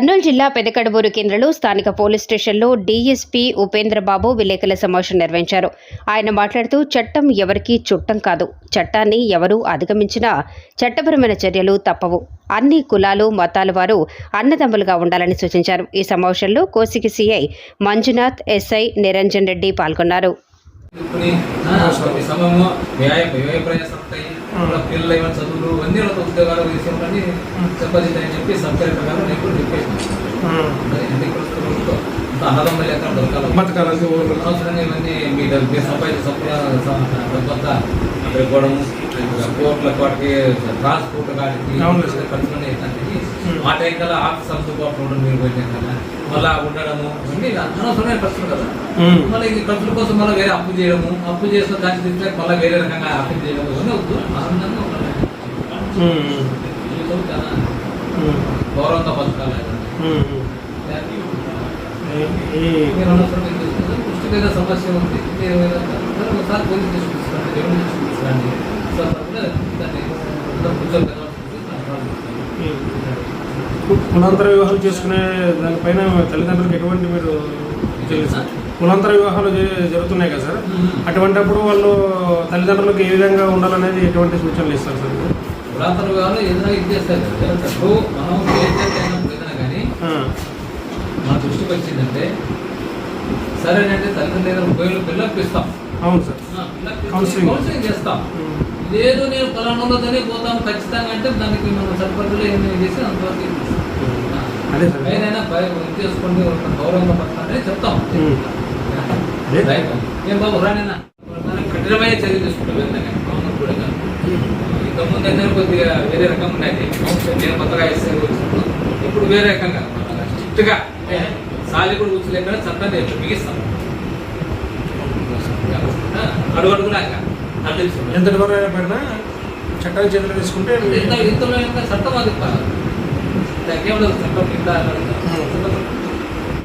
కర్నూలు జిల్లా పెదకడబూరు కేంద్రంలో స్థానిక పోలీస్ స్టేషన్లో డీఎస్పీ ఉపేంద్రబాబు విలేకరుల సమావేశం నిర్వహించారు. ఆయన మాట్లాడుతూ చట్టం ఎవరికీ చుట్టం కాదు. చట్టాన్ని ఎవరూ అధిగమించినా చట్టపరమైన చర్యలు తప్పవు. అన్ని కులాలు మతాల వారు అన్నదమ్ములుగా ఉండాలని సూచించారు. ఈ సమావేశంలో కోసికి సీఐ మంజునాథ్ ఎస్ఐ నిరంజన్ రెడ్డి పాల్గొన్నారు. పిల్లలు ఏమైనా చదువులు? అన్ని వాళ్ళకి ఉద్యోగాలు విషయంలో చెప్పదిద్దని చెప్పి సబ్ కలెక్టర్ గారు నేను చెప్పేసి అన్నదమ్ములు ఎక్కడ దొరకాలి? బతకాలంటే అవసరంగా ఇవన్నీ మీ డబ్బు సంపాదించి సంపద పెట్టుకోవడం కోట్ల కోటకి ట్రాన్స్పోర్ట్ కాడికి. ఖర్చులు Hmm. ఆ టైం కల్లా ఆఫీస్ అందుబాటులో ఉండడం మీరు పోయిన కదా. మళ్ళా ఉండడము ఇవన్నీ అనవసరమైన ఖర్చులు కదా. మళ్ళీ ఈ ఖర్చుల కోసం మళ్ళీ వేరే అప్పు చేయడము అప్పు చేసిన దాన్ని తింటే మళ్ళీ వేరే రకంగా అప్పు చేయడం ఇవన్నీ వద్దు. ఆనందంగా ఉండాలి. గౌరవంగా బతకాలి. ఉమ్. సమస్య ఉంది మీరు ఒకసారి పోలీస్ స్టేషన్ తీసుకురండి రెవెన్యూ తీసుకురండి సో దాన్ని కులాంతర వివాహాలు చేసుకునే దానిపైన తల్లిదండ్రులకు ఎటువంటి మీరు కులాంతర వివాహాలు జరుగుతున్నాయి కదా సార్. అటువంటప్పుడు వాళ్ళు తల్లిదండ్రులకు ఏ విధంగా ఉండాలనేది ఎటువంటి సూచనలు ఇస్తారు సార్? కులాంతర వివాహాలు ఏదైనా ఇది చేస్తారు. మనం ఏం చేసినప్పుడు ఏదైనా కానీ ఆ. దృష్టికి వచ్చిందంటే సరేనంటే తల్లిదండ్రుల దగ్గర ఉపయోగం పిల్లలకు ఇస్తాం. అవును సార్. కౌన్సిలింగ్ చేస్తాం. లేదు నేను పలానాలోనే పోతాం ఖచ్చితంగా అంటే దానికి మనం సరిపడలు ఏమైనా చేసి అంతవరకు ఏదైనా చేసుకోండి ఒక గౌరవంగా పడతానే చెప్తాం. ఏం బాబు రానేనా మనం కఠినమైన చర్య తీసుకుంటాం కూడా. ఇంతకుముందు అయితే కొద్దిగా వేరే రకం ఉన్నాయి నేను కొత్తగా వచ్చినప్పుడు ఇప్పుడు వేరే రకంగా. స్ట్రిక్ట్గా. సాలి కూడా కూర్చోలేక చట్టాన్ని ఎప్పుడు బిగిస్తాం అడుగు తీసుకుంటాం. ఎంతటి వరకు అయినా పడినా చట్టాలు చేతులు తీసుకుంటే ఇంత ఇంతలో చట్టం అది లేదు, చట్టం కింద చట్టం